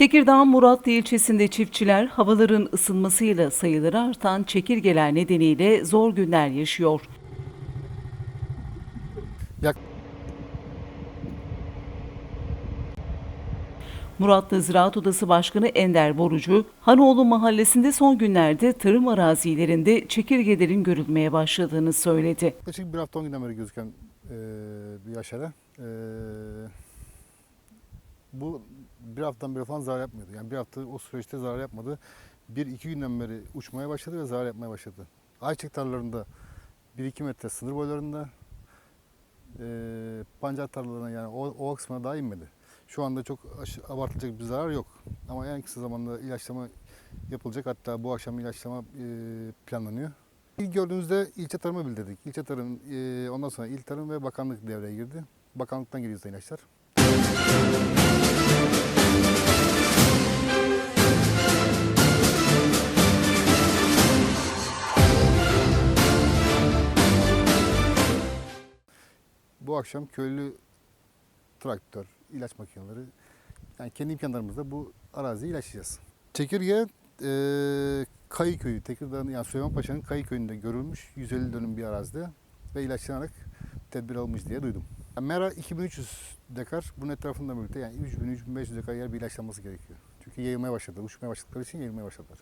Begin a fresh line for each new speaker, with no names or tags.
Tekirdağ Muratlı ilçesinde çiftçiler havaların ısınmasıyla sayıları artan çekirgeler nedeniyle zor günler yaşıyor.
Yak-
Muratlı Ziraat Odası Başkanı Ender Borucu, Hanoğlu mahallesinde son günlerde tarım arazilerinde çekirgelerin görülmeye başladığını söyledi.
Yaklaşık bir hafta on günden beri gözüken e, bir aşere. E, bir haftadan beri falan zarar yapmıyordu. Yani bir hafta o süreçte zarar yapmadı. Bir iki günden beri uçmaya başladı ve zarar yapmaya başladı. Ayçiçek tarlalarında 1-2 metre sınır boylarında e, pancar tarlalarına yani o, o kısmına daha inmedi. Şu anda çok abartılacak bir zarar yok. Ama en kısa zamanda ilaçlama yapılacak. Hatta bu akşam ilaçlama e, planlanıyor. İlk gördüğümüzde ilçe tarıma bildirdik. İlçe tarım, e, ondan sonra il tarım ve bakanlık devreye girdi. Bakanlıktan geliyor zaten ilaçlar. Bu akşam köylü traktör, ilaç makineleri, yani kendi imkanlarımızla bu araziyi ilaçlayacağız. Çekirge e, Kayı Köyü, Tekirdağ'ın yani Süleyman Paşa'nın Kayı Köyü'nde görülmüş 150 dönüm bir arazide ve ilaçlanarak tedbir almış diye duydum. Yani Mera 2300 dekar, bunun etrafında birlikte yani 3000-3500 dekar yer bir ilaçlanması gerekiyor. Çünkü yayılmaya başladı, uçmaya başladıkları için yayılmaya başladılar.